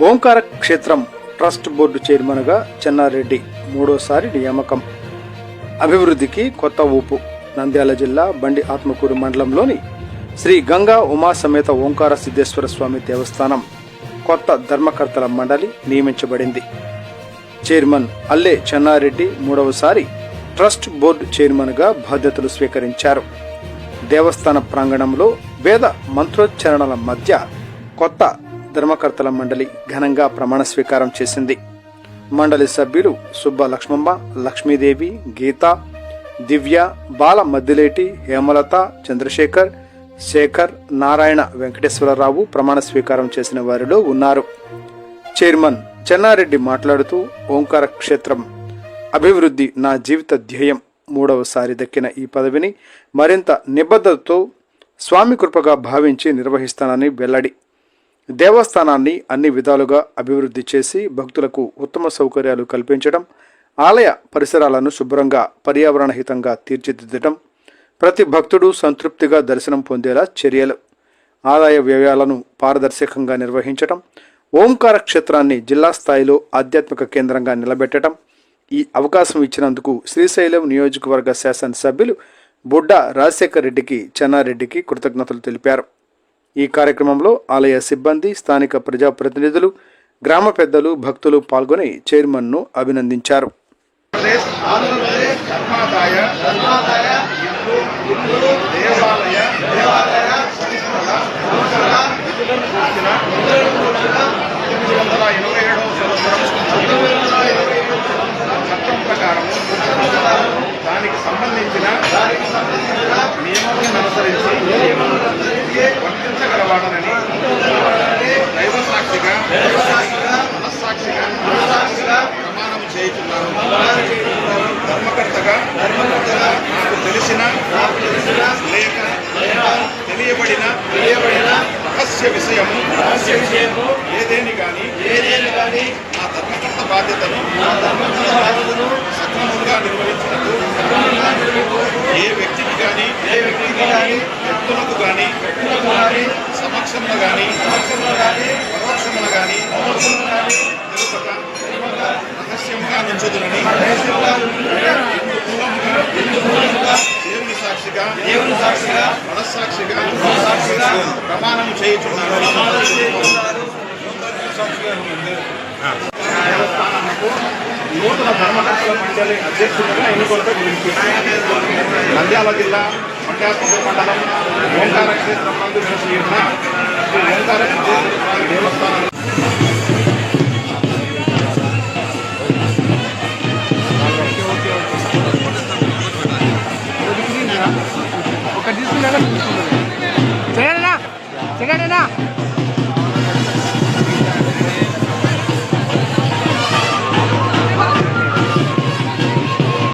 ఓంకార క్షేత్రం trust board చైర్మన్గా చెన్నారెడ్డి మూడోసారి నియామకం. అభివృద్ధికి కొత్త ఊపు. నంద్యాల జిల్లా బండి ఆత్మకూరు మండలంలోని శ్రీ గంగా ఉమా సమేత ఓంకార సిద్ధేశ్వర స్వామి దేవస్థానం కొత్త ధర్మకర్తల మండలి నియమించబడింది. చైర్మన్ అల్లే చెన్నారెడ్డి మూడవసారి ట్రస్ట్ బోర్డు చైర్మన్గా బాధ్యతలు స్వీకరించారు. దేవస్థాన ప్రాంగణంలో వేద మంత్రోచ్చరణల మధ్య కొత్త ధర్మకర్తల మండలి ఘనంగా ప్రమాణ స్వీకారం చేసింది. మండలి సభ్యులు సుబ్బ లక్ష్మమ్మ లక్ష్మీదేవి గీత దివ్య బాల మద్దిలేటి హేమలత చంద్రశేఖర్ శేఖర్ నారాయణ వెంకటేశ్వరరావు ప్రమాణ స్వీకారం చేసిన వారిలో ఉన్నారు. చైర్మన్ చెన్నారెడ్డి మాట్లాడుతూ ఓంకార క్షేత్రం అభివృద్ధి నా జీవిత ధ్యేయం. మూడవసారి దక్కిన ఈ పదవిని మరింత నిబద్ధతతో స్వామి కృపగా భావించి నిర్వహిస్తానని వెల్లడి. దేవస్థానాన్ని అన్ని విధాలుగా అభివృద్ధి చేసి భక్తులకు ఉత్తమ సౌకర్యాలు కల్పించడం ఆలయ పరిసరాలను శుభ్రంగా పర్యావరణహితంగా తీర్చిదిద్దడం ప్రతి భక్తుడు సంతృప్తిగా దర్శనం పొందేలా చర్యలు. ఆదాయ వ్యయాలను పారదర్శకంగా నిర్వహించటం ఓంకార క్షేత్రాన్ని జిల్లా స్థాయిలో ఆధ్యాత్మిక కేంద్రంగా నిలబెట్టడం ఈ అవకాశం ఇచ్చినందుకు శ్రీశైలం నియోజకవర్గ శాసనసభ్యులు బుడ్డ రాజశేఖర్ రెడ్డికి చెన్నారెడ్డికి కృతజ్ఞతలు తెలిపారు. ఈ కార్యక్రమంలో ఆలయ సిబ్బంది స్థానిక ప్రజాప్రతినిధులు గ్రామ పెద్దలు భక్తులు పాల్గొని చైర్మన్ను అభినందించారు. దేవాలయ రహస్య విషయము రహస్య విషయము ఏదేని కానీ ఏదేని కానీ నా ధర్మకర్త బాధ్యతను నా ధర్మకర్త బాధ్యతను సక్రమంగా నిర్వహించినట్టు ఏ వ్యక్తికి కానీ ఏ వ్యక్తికి కానీ వ్యక్తులకు కానీ వ్యక్తులకు కానీ సమక్షంలో కానీ సమక్షంలో కానీ పరోక్షమున కానీ తెలుపక రహస్యంగా నుంచుదునని నూతన ధర్మకర్తల మండలి అధ్యక్షుడిగా ఎన్నుకోవడం గురించి నంద్యాల జిల్లా మండ్యాత్మక మండలం ఓంకార క్షేత్రం నందు వెలిసి శ్రీ ఓంకార సిద్ధేశ్వర స్వామి దేవస్థానం ఒకటి Jangan.